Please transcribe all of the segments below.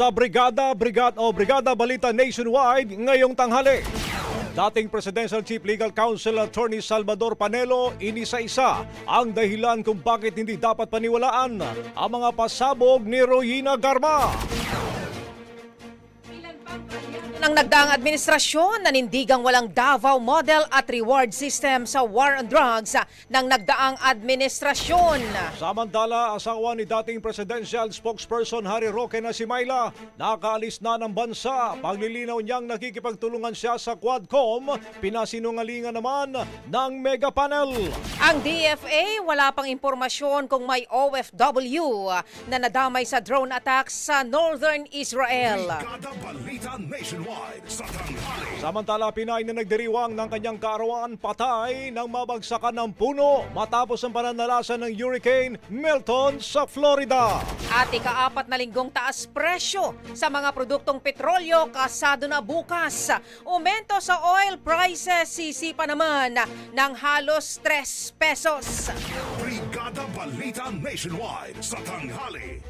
Sa Brigada, Brigada o Brigada Balita Nationwide ngayong tanghali. Dating Presidential Chief Legal Counsel Attorney Salvador Panelo, inisa-isa ang dahilan kung bakit hindi dapat paniwalaan ang mga pasabog ni Royina Garma. Ng nagdaang administrasyon nanindigang walang Davao model at reward system sa war on drugs ng nagdaang administrasyon. Samantala, asawa ni dating presidential spokesperson Harry Roque na si Myla, nakaalis na ng bansa. Paglilinaw niyang nakikipagtulungan siya sa Quadcom, pinasinungalingan naman ng mega panel. Ang DFA wala pang impormasyon kung may OFW na nadamay sa drone attacks sa northern Israel. Brigada Balita Nationwide. Samantala, Pinay na nagdiriwang ng kanyang kaarawan patay nang mabagsakan ng puno matapos ang pananalasan ng Hurricane Milton sa Florida. At ikaapat na linggong taas presyo sa mga produktong petrolyo kasado na bukas. Umento sa oil prices sisipa naman ng halos 3 pesos. Brigada Balita Nationwide sa tanghali.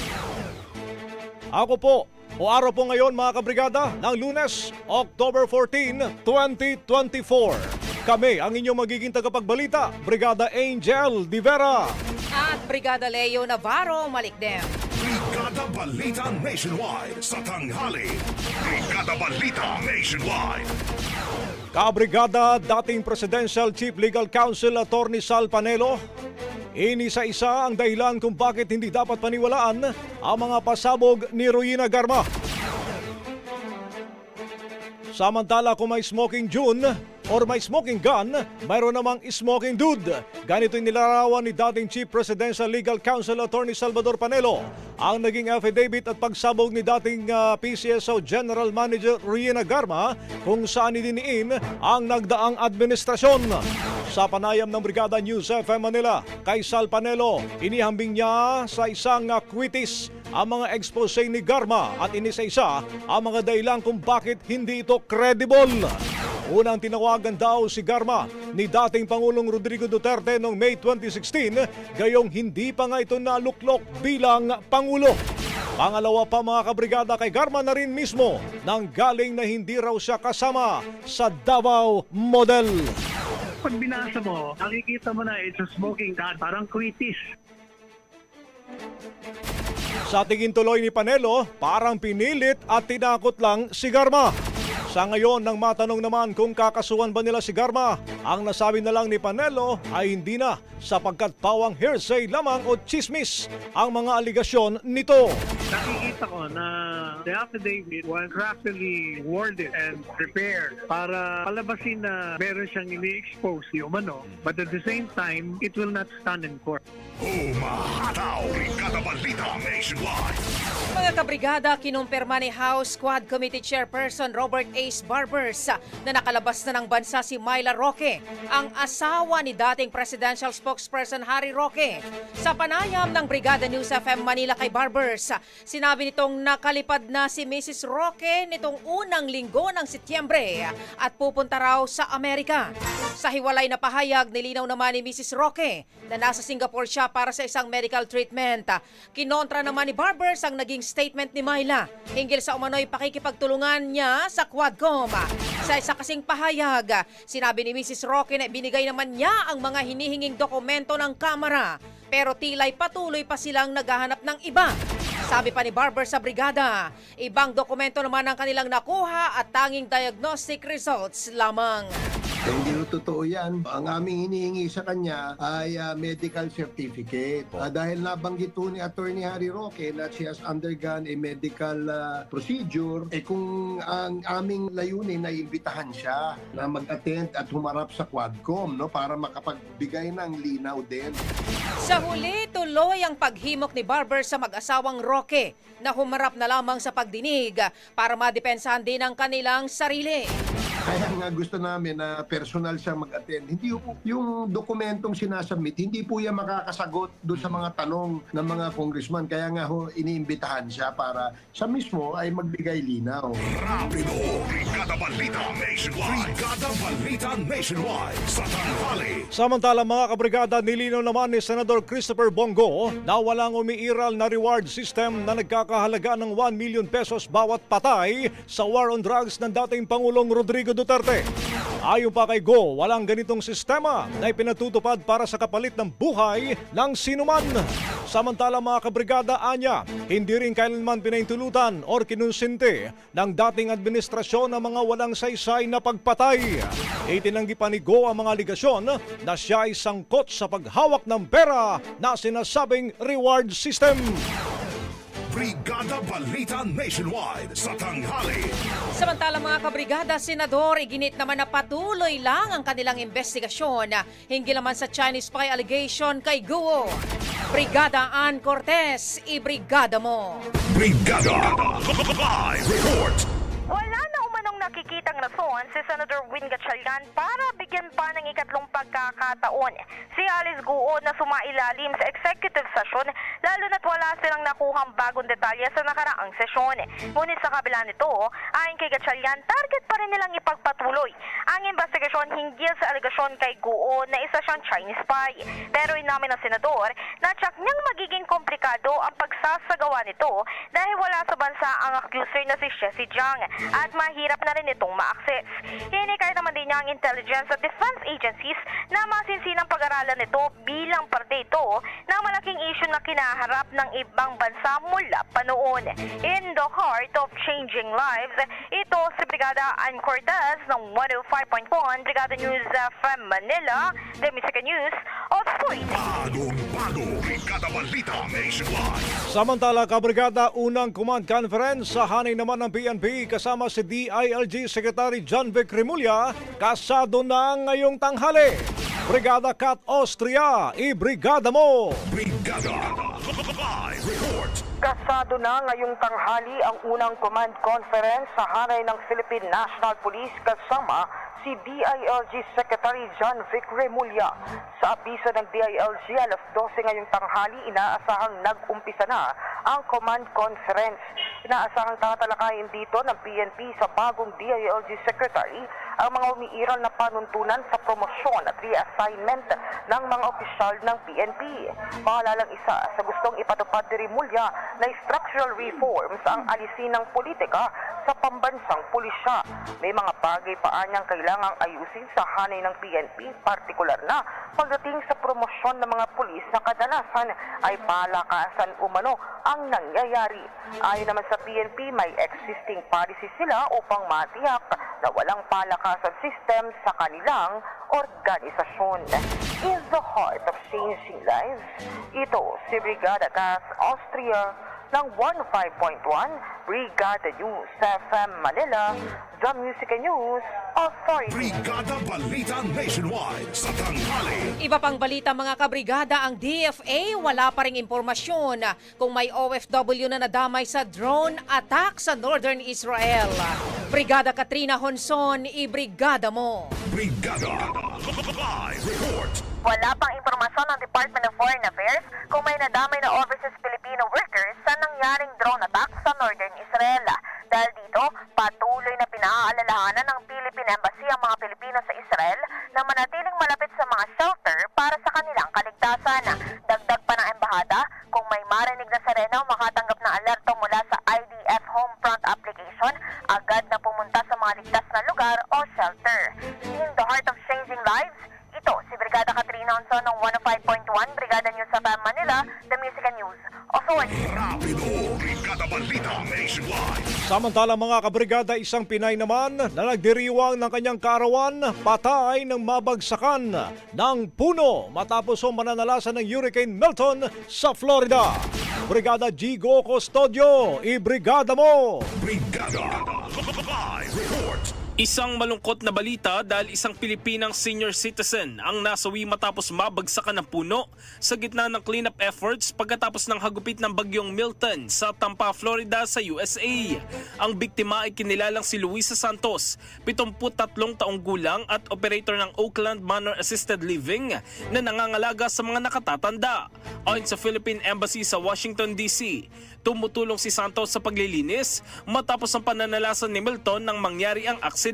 Ako po, o araw po ngayon mga kabrigada ng lunes, October 14, 2024. Kami ang inyong magiging tagapagbalita, Brigada Angel Di Vera. At Brigada Leo Navarro Malikdem. Brigada Balita Nationwide sa tanghali. Brigada Balita Nationwide. Kabrigada dating Presidential Chief Legal Counsel Attorney Sal Panelo, inisa-isa ang dahilan kung bakit hindi dapat paniwalaan ang mga pasabog ni Ruina Garma. Samantala kung may smoking June or may smoking gun, mayroon namang smoking dude. Ganito yung nilarawan ni dating Chief Presidential Legal Counsel Attorney Salvador Panelo ang naging affidavit at pagsabog ni dating ah, PCSO General Manager Riena Garma kung saan idiniin ang nagdaang administrasyon. Sa panayam ng Brigada News FM Manila, kay Sal Panelo, inihambing niya sa isang ah, quitis ang mga expose ni Garma at inisa-isa ang mga dahilan kung bakit hindi ito credible. Unang tinawagan daw si Garma ni dating Pangulong Rodrigo Duterte noong May 2016 gayong hindi pa nga ito naluklok bilang Pangulo. Pangalawa pa mga kabrigada kay Garma na rin mismo nang galing na hindi raw siya kasama sa Davao Model. Pag binasa mo, nakikita mo na it's a smoking gun. Parang quitis. Sa tingin tuloy ni Panelo, parang pinilit at tinakot lang si Garma. Sa ngayon, nang matanong naman kung kakasuhan ba nila si Garma, ang nasabi na lang ni Panelo ay hindi na sapagkat pawang hearsay lamang o chismis ang mga aligasyon nito. Nakikita ko na the affidavit was craftily worded and prepared para palabasin na meron siyang ini-expose yung umano. But at the same time, it will not stand in court. Umahataw. Brigada Balita Nationwide. Mga kabrigada, kinumpirma ni House Squad Committee Chairperson Robert Ace Barbers na nakalabas na ng bansa si Myla Roque, ang asawa ni dating presidential spokesperson Harry Roque. Sa panayam ng Brigada News FM Manila kay Barbers, sinabi nitong nakalipad na si Mrs. Roque nitong unang linggo ng Setyembre at pupunta raw sa Amerika. Sa hiwalay na pahayag, nilinaw naman ni Mrs. Roque na nasa Singapore siya para sa isang medical treatment. Kinontra naman ni Barbers ang naging statement ni Myla hinggil sa umano'y pakikipagtulungan niya sa Quadcom. Sa isa kasing pahayag, sinabi ni Mrs. Roque na binigay naman niya ang mga hinihinging dokumento ng Kamara pero tila'y patuloy pa silang naghahanap ng iba. Sabi pa ni Barber sa brigada, ibang dokumento naman ang kanilang nakuha at tanging diagnostic results lamang. Hindi rin totoo yan. Ang aming hinihingi sa kanya ay ah, medical certificate. Ah, dahil nabanggit po ni Attorney Harry Roque na she has undergone a medical ah, procedure, eh kung ang aming layunin ay imbitahan siya na mag-attend at humarap sa Quadcom no, para makapagbigay ng linaw din. Sa huli, tuloy ang paghimok ni Barber sa mag-asawang Roque na humarap na lamang sa pagdinig para madepensahan din ang kanilang sarili. Kaya nga gusto namin na personal siya mag-attend. Hindi po, yung dokumentong sinasubmit, hindi po yan makakasagot doon sa mga tanong ng mga congressman. Kaya nga ho, iniimbitahan siya para siya mismo ay magbigay linaw. Rapido. Brigada Balita Nationwide. Brigada Balita Nationwide sa tanghali. Samantala mga kabrigada, nilinaw naman ni Senador Christopher Bongo na walang umiiral na reward system na nagkakahalaga ng 1 million pesos bawat patay sa war on drugs ng dating Pangulong Rodrigo Duterte. Ayon pa kay Go, walang ganitong sistema na ipinatutupad para sa kapalit ng buhay ng sinuman. Samantala mga kabrigada, anya, hindi rin kailanman pinaintulutan or kinonsente ng dating administrasyon ng mga walang saysay na pagpatay. Itinanggi pa ni Go ang mga aligasyon na siya ay sangkot sa paghawak ng pera na sinasabing reward system. Brigada Balita Nationwide sa tanghali. Samantala mga kabrigada, senador, iginit naman na patuloy lang ang kanilang investigasyon hinggil naman sa Chinese spy allegation kay Guo. Brigada Ann Cortez, ibrigada mo. Brigada. Live report. Wala nakikitang rason si Senator Win Gatchalian para bigyan pa ng ikatlong pagkakataon si Alice Guo na sumailalim sa executive session lalo na't wala silang nakuhang bagong detalye sa nakaraang sesyon. Ngunit sa kabila nito, ayon kay Gatchalian, target pa rin nilang ipagpatuloy ang investigasyon hinggil sa alegasyon kay Guo na isa siyang Chinese spy. Pero inamin ng senador na tsak niyang magiging komplikado ang pagsasagawa nito dahil wala sa bansa ang accuser na si Jessie Jiang at mahirap na rin itong access. Hinikayat naman din niya ang intelligence at defense agencies na masinsinang pag-aralan nito bilang parte ito ng malaking issue na kinaharap ng ibang bansa mula pa noon. In the heart of changing lives, ito si Brigada Ann Cortez ng 105.1 Brigada News from Manila, the Music News Authority. Bagong bago, Brigada Balita Nationwide. Samantala, Kabrigada, unang command conference sa hanay naman ng PNP kasama si DILG Secretary John Vic Rimulya, kasado na ngayong tanghali. Brigada Kat Austria, i-brigada mo! Brigada Live Report. Kasado na ngayong tanghali ang unang command conference sa hanay ng Philippine National Police kasama si DILG Secretary John Vic Remulla. Sa abiso ng DILG, alas 12 ngayong tanghali, inaasahang nag-umpisa na ang command conference. Inaasahang tatalakayin dito ng PNP sa bagong DILG Secretary ang mga umiiral na panuntunan sa promosyon at reassignment ng mga opisyal ng PNP. Maalalang isa sa gustong ipatupad ni Rimulya na structural reforms ang alisin ng politika sa pambansang pulisya. May mga bagay pa niyang kailangang ayusin sa hanay ng PNP, partikular na pagdating sa promosyon ng mga pulis na kadalasan ay palakasan umano ang nangyayari. Ayon naman sa PNP, may existing policy sila upang matiyak na walang palakasan system sa kanilang organisasyon. In the heart of changing lives, ito si Brigada Gas Austria ng 15.1 Brigada News FM Manila, The Music and News Authority. Brigada Balita Nationwide sa tanghali. Iba pang balita mga kabrigada, ang DFA wala pa ring impormasyon kung may OFW na nadamay sa drone attack sa Northern Israel. Brigada Katrina Honson, i-brigada mo. Brigada Live Report. Wala pang impormasyon ng Department of Foreign Affairs kung may nadamay na overseas Filipino workers sa nangyaring drone attack sa Northern Israel. Dahil dito, patuloy na pinaaalalahanan ng Philippine Embassy ang mga Pilipino sa Israel na manatiling malapit sa mga shelter para sa kanilang kaligtasan. Dagdag pa ng embahada, kung may marinig na serena o makatanggap ng alerto mula sa IDF Homefront application, agad na pumunta sa mga ligtas na lugar o shelter. In the heart of changing lives, ito si Brigada Katrina Onson ng 105.1 Brigada News sa Manila, The Music and News Authority. Rapido. Brigada Balita Nationwide. Samantala mga kabrigada, isang Pinay naman na nagdiriwang ng kanyang karawan patay ng mabagsakan ng puno matapos ang mananalasan ng Hurricane Milton sa Florida. Brigada Gigo Custodio, i-brigada mo! Brigada. Isang malungkot na balita dahil isang Pilipinang senior citizen ang nasawi matapos mabagsakan ng puno sa gitna ng cleanup efforts pagkatapos ng hagupit ng bagyong Milton sa Tampa, Florida sa USA. Ang biktima ay kinilalang si Luisa Santos, 73 taong gulang at operator ng Oakland Manor Assisted Living na nangangalaga sa mga nakatatanda. Ayon sa Philippine Embassy sa Washington DC, tumutulong si Santos sa paglilinis matapos ang pananalasan ni Milton nang mangyari ang aksidente.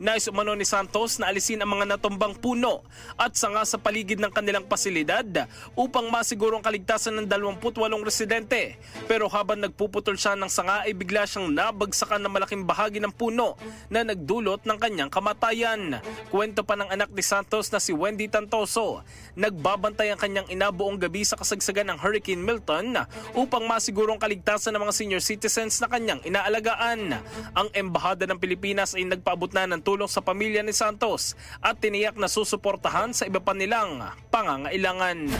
Nais umano ni Santos na alisin ang mga natumbang puno at sanga sa paligid ng kanilang pasilidad upang masiguro ang kaligtasan ng 28 residente. Pero habang nagpuputol siya ng sanga ay bigla siyang nabagsakan ng malaking bahagi ng puno na nagdulot ng kanyang kamatayan. Kwento pa ng anak ni Santos na si Wendy Tantoso. Nagbabantay ang kanyang ina buong gabi sa kasagsagan ng Hurricane Milton upang masiguro ang kaligtasan ng mga senior citizens na kanyang inaalagaan. Ang Embahada ng Pilipinas nagpaabot na ng tulong sa pamilya ni Santos at tiniyak na susuportahan sa iba pa nilang pangangailangan.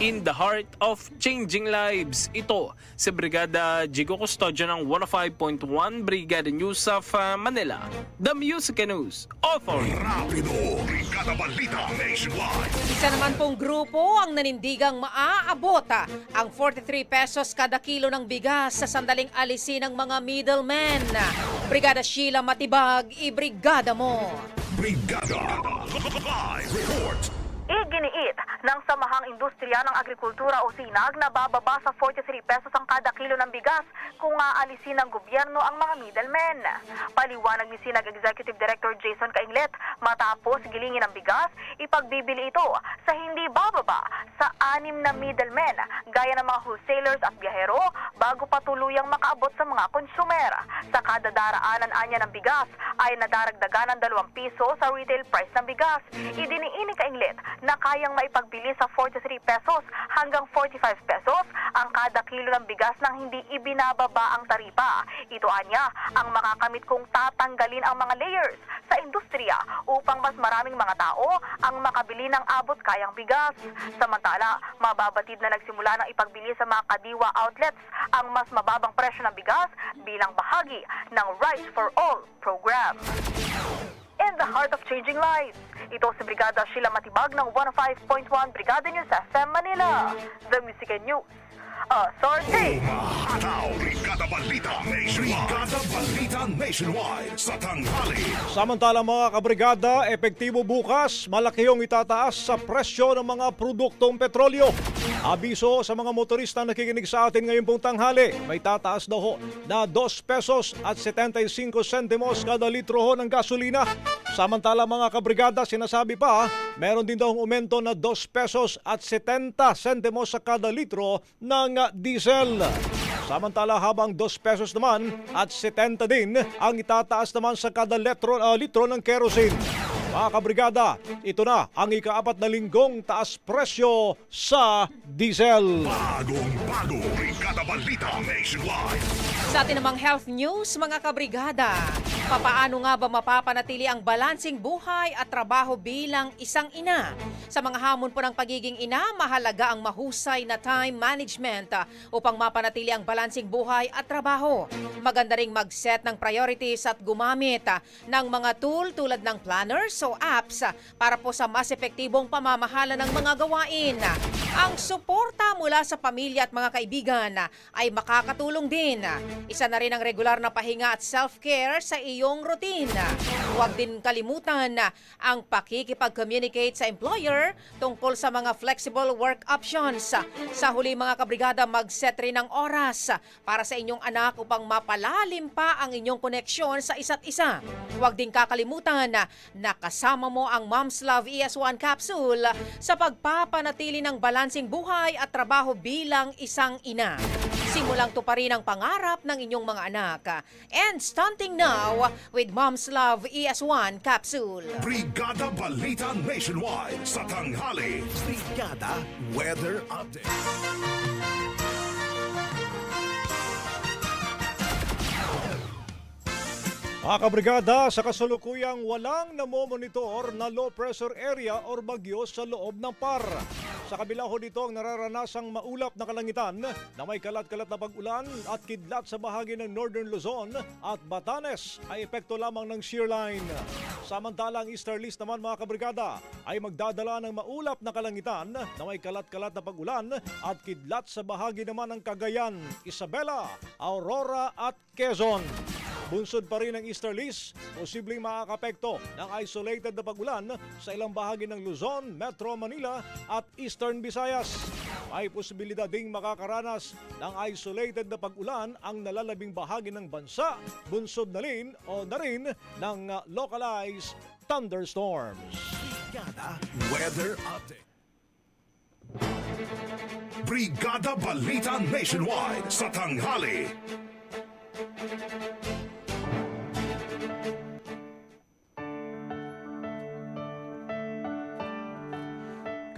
In the heart of changing lives, ito si Brigada Jigo Custodio ng 105.1 Brigada News of uh, Manila, The Music News Authority. Rapido. Brigada Balita Nationwide. Isa naman pong grupo ang nanindigang maaabota ang 43 pesos kada kilo ng bigas sa sandaling alisin ng mga middlemen. Brigada Sheila Matibag, i-brigada mo. Brigada Live Report. Iginiit ng Samahang Industriya ng Agrikultura o SINAG na bababa sa 43 pesos ang kada kilo ng bigas kung aalisin ng gobyerno ang mga middlemen. Paliwanag ni SINAG Executive Director Jason Kainglet, matapos gilingin ang bigas, ipagbibili ito sa hindi bababa sa anim na middlemen gaya ng mga wholesalers at biyahero bago pa tuluyang makaabot sa mga konsumer. Sa kada daraanan anya ng bigas ay nadaragdagan ng 2 piso sa retail price ng bigas. Idiniin ni Kainglet na kayang maipagbili sa 43 pesos hanggang 45 pesos ang kada kilo ng bigas nang hindi ibinababa ang taripa. Ito anya ang makakamit kung tatanggalin ang mga layers sa industriya upang mas maraming mga tao ang makabili ng abot kayang bigas. Samantala, mababatid na nagsimula ng ipagbili sa mga kadiwa outlets ang mas mababang presyo ng bigas bilang bahagi ng Rice for All program. In the heart of changing lives, ito si Brigada Sheila Matibag ng 105.1 Brigada News FM Manila. The Music and News. Authority! Umahataw, Brigada Balita Nationwide. Brigada Balita Nationwide sa tanghali. Samantala mga kabrigada, epektibo bukas, malaki yung itataas sa presyo ng mga produktong petrolyo. Abiso sa mga motorista na nakikinig sa atin ngayon pong tanghali, may tataas daw ho na 2 pesos at 75 sentimos kada litro ho ng gasolina. Samantala mga kabrigada, sinasabi pa, meron din daw umento na 2 pesos at 70 sentimos sa kada litro ng diesel. Samantala habang 2 pesos naman at 70 din ang itataas naman sa kada litro, ah, litro ng kerosene. Mga kabrigada, ito na ang ikaapat na linggong taas presyo sa diesel. Bagong bago, Brigada Balita Nationwide. Sa atin namang health news, mga kabrigada, papaano nga ba mapapanatili ang balansing buhay at trabaho bilang isang ina? Sa mga hamon po ng pagiging ina, mahalaga ang mahusay na time management ah, upang mapanatili ang balansing buhay at trabaho. Maganda ring mag-set ng priorities at gumamit ah, ng mga tool tulad ng planners o apps para po sa mas epektibong pamamahala ng mga gawain. Ang suporta mula sa pamilya at mga kaibigan ay makakatulong din. Isa na rin ang regular na pahinga at self-care sa iyong routine. Huwag din kalimutan ang pakikipag-communicate sa employer tungkol sa mga flexible work options. Sa huli mga kabrigada, mag-set rin ng oras para sa inyong anak upang mapalalim pa ang inyong koneksyon sa isa't isa. Huwag din kakalimutan na kasama mo ang Mom's Love ES1 capsule sa pagpapanatili ng balansing buhay at trabaho bilang isang ina. Simulang tuparin ang pangarap ng inyong mga anak. And stunting now with Mom's Love ES1 capsule. Brigada Balita Nationwide sa tanghali. Brigada Weather Update. Mga kabrigada, sa kasalukuyang walang namomonitor na low pressure area or bagyo sa loob ng PAR. Sa kabila ho nito ang nararanasang maulap na kalangitan na may kalat-kalat na pag-ulan at kidlat sa bahagi ng Northern Luzon at Batanes ay epekto lamang ng shear line. Samantala ang easterlies naman mga kabrigada ay magdadala ng maulap na kalangitan na may kalat-kalat na pag-ulan at kidlat sa bahagi naman ng Cagayan, Isabela, Aurora at Quezon. Bunsod pa rin ang easterlies, posibleng makakapekto ng isolated na pag-ulan sa ilang bahagi ng Luzon, Metro Manila at Eastern Visayas. May posibilidad ding makakaranas ng isolated na pag-ulan ang nalalabing bahagi ng bansa, bunsod na rin o na rin ng uh, localized thunderstorms. Brigada Weather Update. Brigada Balita Nationwide sa tanghali.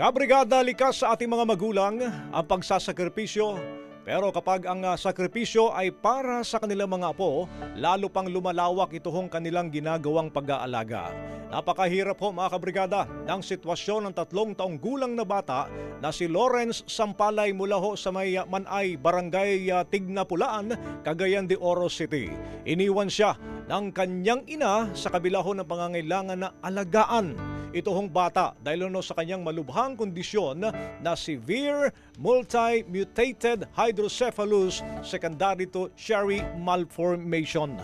Kabrigada, likas sa ating mga magulang ang pagsasakripisyo. Pero kapag ang ah, sakripisyo ay para sa kanilang mga apo, lalo pang lumalawak itoong kanilang ginagawang pag-aalaga. Napakahirap ho mga kabrigada ng sitwasyon ng tatlong taong gulang na bata na si Lawrence Sampalay mula ho sa may ah, Manay, Barangay ah, Tignapulaan, Cagayan de Oro City. Iniwan siya ng kanyang ina sa kabila ho ng pangangailangan na alagaan ito bata dahil no sa kanyang malubhang kondisyon na severe multi-mutated hydrocephalus secondary to Sherry malformation.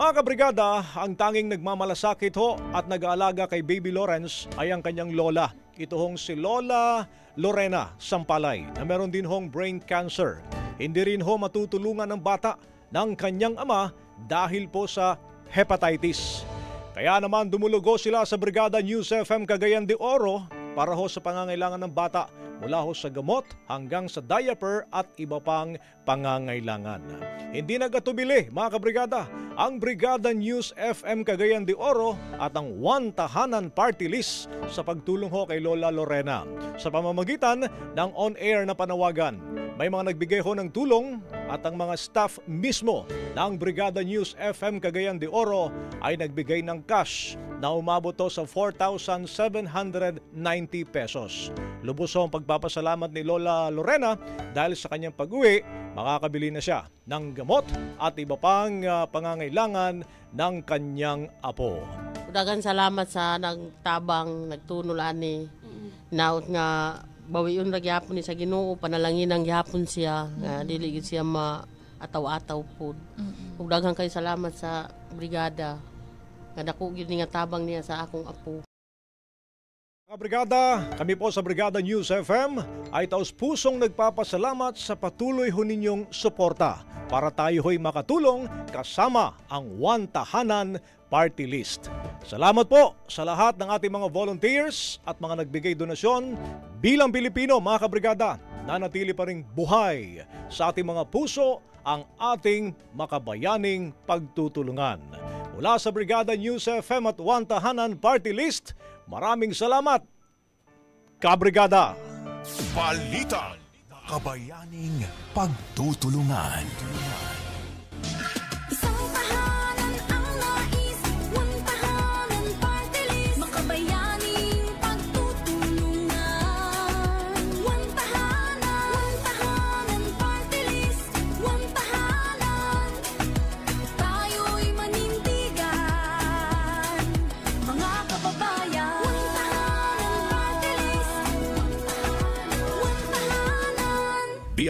Mga kabrigada, ang tanging nagmamalasakit ho at nag-aalaga kay Baby Lawrence ay ang kanyang lola. ito hong si Lola Lorena Sampalay na meron din hong brain cancer. Hindi rin ho matutulungan ng bata ng kanyang ama dahil po sa hepatitis. Kaya naman dumulugo sila sa Brigada News FM Cagayan de Oro para ho sa pangangailangan ng bata mula ho sa gamot hanggang sa diaper at iba pang pangangailangan. Hindi nagatubili mga kabrigada ang Brigada News FM Cagayan de Oro at ang One Tahanan Party List sa pagtulong ho kay Lola Lorena sa pamamagitan ng on-air na panawagan. May mga nagbigay ho ng tulong at ang mga staff mismo ng Brigada News FM Cagayan de Oro ay nagbigay ng cash na umabot sa 4,790 pesos. Lubos ang pagpapasalamat ni Lola Lorena dahil sa kanyang pag-uwi, makakabili na siya ng gamot at iba pang ah, pangangailangan ng kanyang apo. Dagan salamat sa nagtabang nagtunulan ni naot nga bawiun ra gyapon ni sa Ginoo panalangin ang gyapon siya nga dili gid siya ma ataw-ataw pud. Ug daghang kay salamat sa brigada nga dako gyud ni nga tabang niya sa akong apo. Brigada, kami po sa Brigada News FM ay taos pusong nagpapasalamat sa patuloy ho ninyong suporta para tayo ho'y makatulong kasama ang One Tahanan Party List. Salamat po sa lahat ng ating mga volunteers at mga nagbigay donasyon bilang Pilipino mga kabrigada nanatili pa ring buhay sa ating mga puso ang ating makabayaning pagtutulungan. Mula sa Brigada News FM at One Tahanan Party List, maraming salamat, Kabrigada! Balita. Kabayaning pagtutulungan.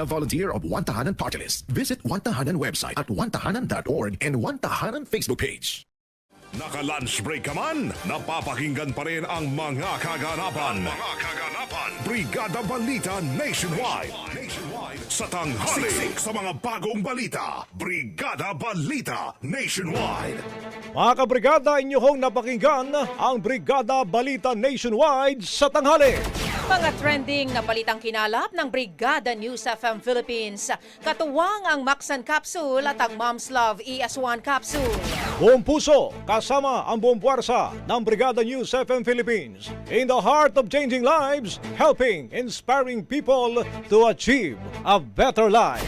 A volunteer of One Tahanan Party List. Visit One Tahanan website at onetahanan.org and One Facebook page. Naka-lunch break ka man, napapakinggan pa rin ang mga kaganapan. Mga kaganapan. Brigada Balita Nationwide. Nationwide. Sa tanghali, Siksik sa mga bagong balita. Brigada Balita Nationwide. Mga kabrigada, inyo hong napakinggan ang Brigada Balita Nationwide sa tanghali. Mga trending na balitang kinalap ng Brigada News FM Philippines. Katuwang ang Maxan Capsule at ang Mom's Love ES1 Capsule. Buong puso, kasama ang buong puwersa ng Brigada News FM Philippines. In the heart of changing lives, helping, inspiring people to achieve a better life.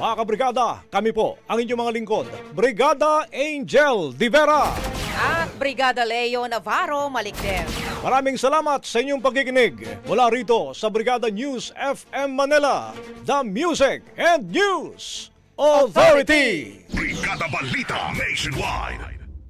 Mga kabrigada, kami po ang inyong mga lingkod, Brigada Angel Divera. At Brigada Leo Navarro Malikden. Maraming salamat sa inyong pagkikinig mula rito sa Brigada News FM Manila, the Music and News Authority. Brigada Balita Nationwide.